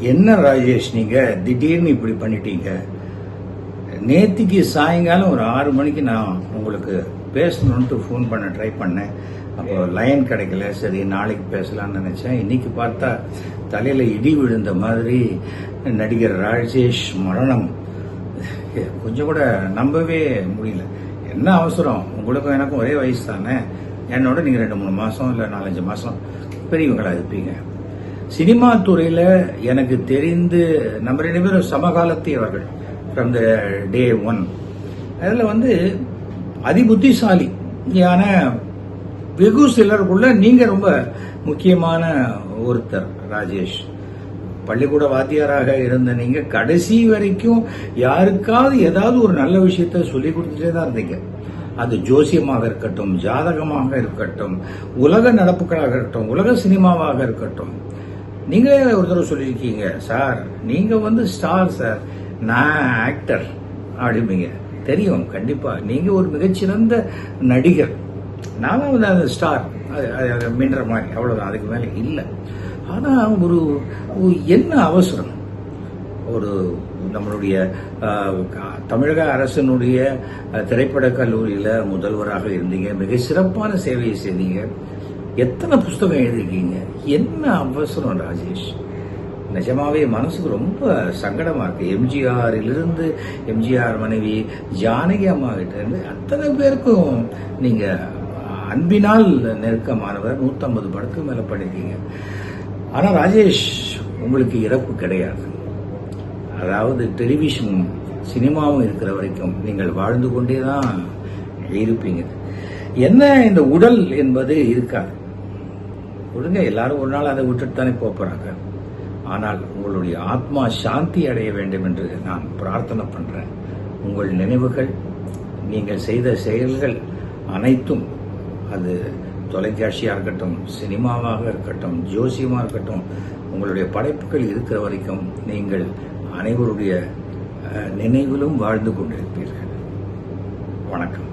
என்ன ராஜேஷ் நீங்கள் திடீர்னு இப்படி பண்ணிட்டீங்க. நேத்திக்கு சாயங்காலம் ஒரு ஆறு மணிக்கு நான் உங்களுக்கு பேசணுன்ட்டு ஃபோன் பண்ண ட்ரை பண்ணேன். அப்போ லைன் கிடைக்கல. சரி நாளைக்கு பேசலாம்னு நினச்சேன். இன்னைக்கு பார்த்தா தலையில் இடி விழுந்த மாதிரி நடிகர் ராஜேஷ் மரணம். கொஞ்சம் கூட நம்பவே முடியல. என்ன அவசரம்? உங்களுக்கும் எனக்கும் ஒரே வயசு தானே? என்னோட நீங்கள் ரெண்டு மூணு மாதம் இல்லை நாலஞ்சு மாதம் பெரியவங்களாக இருப்பீங்க. சினிமா துறையில் எனக்கு தெரிந்து நம்ம ரெண்டு பேரும் சமகாலத்தியவர்கள் ஃப்ரம் த டே ஒன் அதில் வந்து அதிபுத்திசாலியான வெகு சிலருக்குள்ள நீங்கள் ரொம்ப முக்கியமான ஒருத்தர் ராஜேஷ். பள்ளிக்கூட வாத்தியாராக இருந்த நீங்கள் கடைசி வரைக்கும் யாருக்காவது ஏதாவது ஒரு நல்ல விஷயத்த சொல்லி கொடுத்துட்டே தான் இருந்தீங்க. அது ஜோசியமாக இருக்கட்டும் ஜாதகமாக இருக்கட்டும் உலக நடப்புகளாக இருக்கட்டும் உலக சினிமாவாக இருக்கட்டும். நீங்களே ஒரு தடவை சொல்லியிருக்கீங்க சார் நீங்கள் வந்து ஸ்டார் சார் நான் ஆக்டர் அப்படிம்பீங்க. தெரியும் கண்டிப்பாக நீங்கள் ஒரு மிகச்சிறந்த நடிகர். நானும் வந்து அந்த ஸ்டார் அது மின்ற மாதிரி. அவ்வளோதான் அதுக்கு மேலே இல்லை. ஆனால் ஒரு ஒரு என்ன அவசரம்? ஒரு நம்மளுடைய தமிழக அரசினுடைய திரைப்பட திரைப்படக் முதல்வராக இருந்தீங்க. மிக சிறப்பான சேவையை செய்தீங்க. எத்தனை புஸ்தகம் எழுதிருக்கீங்க என்ன அவசரம் ராஜேஷ்? நிஜமாவே மனசுக்கு ரொம்ப சங்கடமா இருக்கு. எம்ஜிஆரிலிருந்து எம்ஜிஆர் மனைவி ஜானகி அம்மா கிட்டேருந்து அத்தனை பேருக்கும் நீங்க அன்பினால் நெருக்கமானவர் 150 படத்துக்கு மேல பண்ணிருக்கீங்க ஆனா ராஜேஷ் உங்களுக்கு இறப்பு கிடையாது. அதாவது டெலிவிஷன் சினிமாவும் இருக்கிற வரைக்கும் நீங்கள் வாழ்ந்து கொண்டே தான் இருப்பீங்க. என்ன இந்த உடல் என்பது இருக்காது. விடுங்க எல்லாரும் ஒரு நாள் அதை விட்டுட்டு தானே போகிறாங்க ஆனால் உங்களுடைய ஆத்மா சாந்தி அடைய வேண்டும் என்று நான் பிரார்த்தனை பண்ணுறேன் உங்கள் நினைவுகள் நீங்கள் செய்த செயல்கள் அனைத்தும் அது தொலைக்காட்சியாக இருக்கட்டும் சினிமாவாக இருக்கட்டும் ஜோசியமாக இருக்கட்டும் உங்களுடைய படைப்புகள் இருக்கிற வரைக்கும் நீங்கள் அனைவருடைய நினைவிலும் வாழ்ந்து கொண்டிருப்பீர்கள். வணக்கம்.